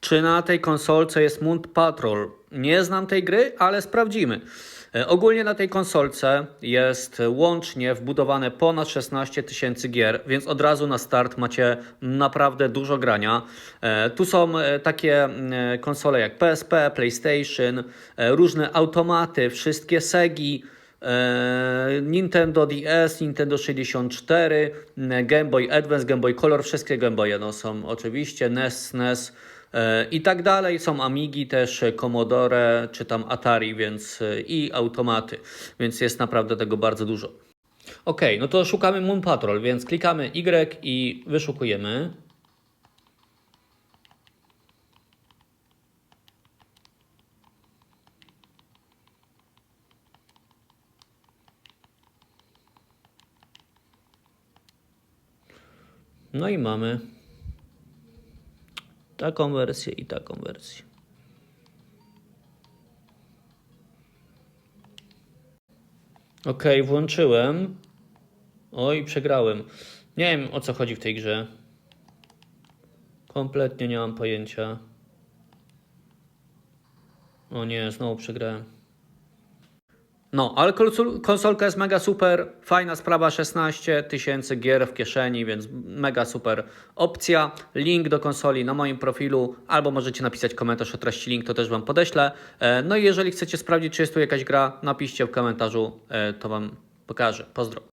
czy na tej konsolce jest Moon Patrol. Nie znam tej gry, ale sprawdzimy. E, Ogólnie na tej konsolce jest łącznie wbudowane ponad 16 tysięcy gier, więc od razu na start macie naprawdę dużo grania. E, Tu są e, takie e, konsole jak PSP, PlayStation, różne automaty, wszystkie Segi, Nintendo DS, Nintendo 64, m, Game Boy Advance, Game Boy Color, wszystkie Game Boye no, są oczywiście, NES, SNES i tak dalej. Są Amigi też, e, Commodore czy tam Atari, więc e, i automaty, więc jest naprawdę tego bardzo dużo. Ok, no to szukamy Moon Patrol, więc klikamy Y i wyszukujemy. No i mamy taką wersję i taką wersję. Ok, włączyłem. Oj, przegrałem. Nie wiem o co chodzi w tej grze. Kompletnie nie mam pojęcia. O nie, znowu przegrałem. No, ale konsol- konsolka jest mega super, fajna sprawa, 16 tysięcy gier w kieszeni, więc mega super opcja. Link do konsoli na moim profilu, albo możecie napisać komentarz o treści link, to też Wam podeślę. E, No i jeżeli chcecie sprawdzić, czy jest tu jakaś gra, napiszcie w komentarzu, e, to Wam pokażę. Pozdro.